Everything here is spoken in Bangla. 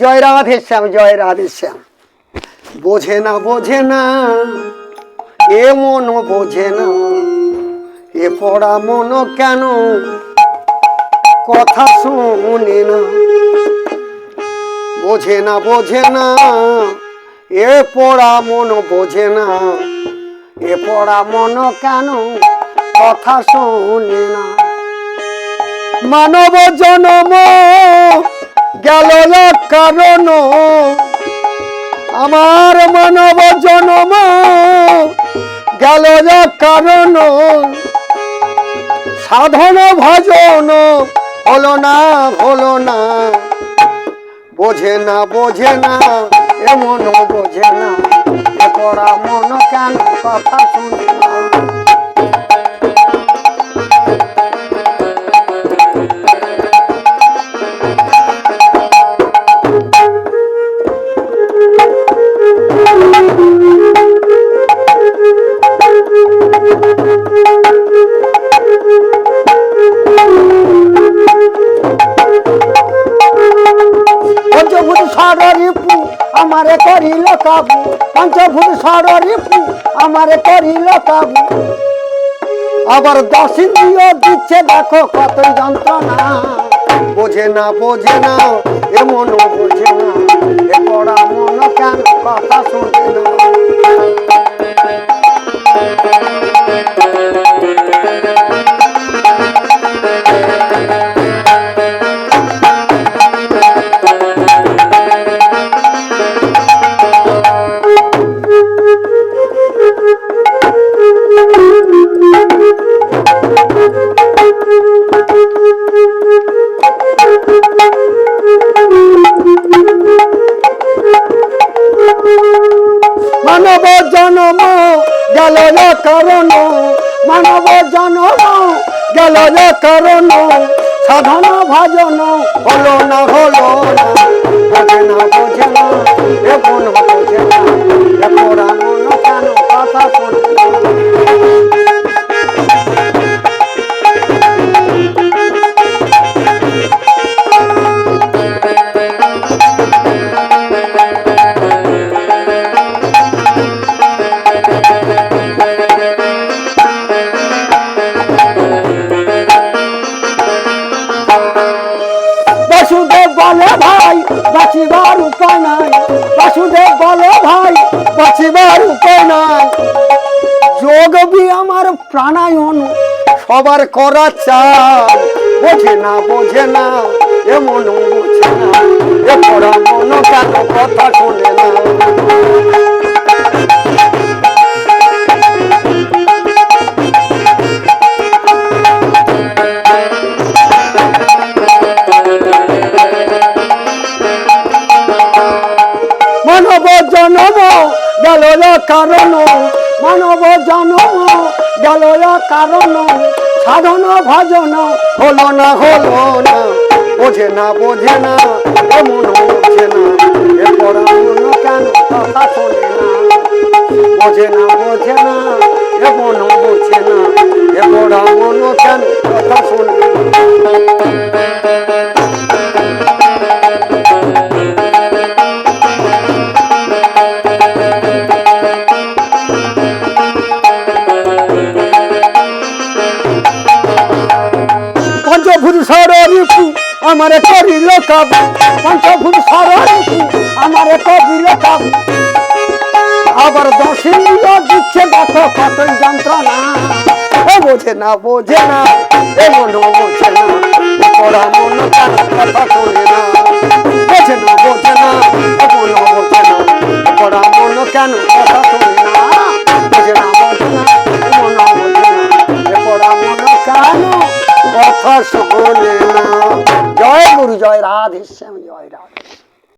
জয় রাধে শ্যাম, জয় রাধে শ্যাম। বোঝে না বোঝে না, এ মন বোঝে না, এ পড়া মন কেন? কথা শুনে না। বোঝে না বোঝে না, এ পড়া মন বোঝে না, এ পড়া মন কেন? কথা শুনে না। মানব জনম গেল কারণ আমার মানব জনম। গেল কারণ সাধন ভজন হলো না হলো না। বোঝে না বোঝে না এমন বোঝে না। পড়া মন কেন কথা শুনে না? পঞ্চভূত ষড়রিপু আমারে করিল কাবু। পঞ্চভূত ষড়রিপু আমারে করিল কাবু। আবার দশ ইন্দ্রিয় দিচ্ছে, দেখো কতই যন্ত্রণা। বোঝে না বোঝে না এমন বোঝে না। এ পড়া মন কেন, কথা শুনে মানব জনম গেল কারণ মানব জনম গেল কারণ সাধন ভজন হলো না হলো না। আমার প্রাণায়াম সবার করা চাই বোঝে না বোঝে না এমন বোঝে না, এ পড়া মন কেন কথা শোনে না। জনম, গেল কারণ। মানব জনম গেল কারণ। সাধন ভজন হলো না হলো না। বোঝে না বোঝে না, এমন বোঝে না। এ পড়া মন কেন কথা শোনে না? বোঝে না বোঝে না, এমন বোঝে না। এ পড়া মন কেন কথা শোনে না? সরিপু আমারে করিল কাবু পঞ্চভূত সরিপু আমারে করিল কাবু আবার দশিন্দ্র দিচ্ছে দেখো কতই যন্ত্রণা। ও বোঝে না বোঝে না, এ মন বোঝে না পড়া মন কেন কথা শোনে না। বোঝে না বোঝে না মন বোঝে না মন কেন কথা শোনে না। বোঝে না বোঝে না মন বোঝে না, এ পড়া মন কেন কথা শোনে না জয় গুরু জয় রাধে শ্যাম জয় রাধে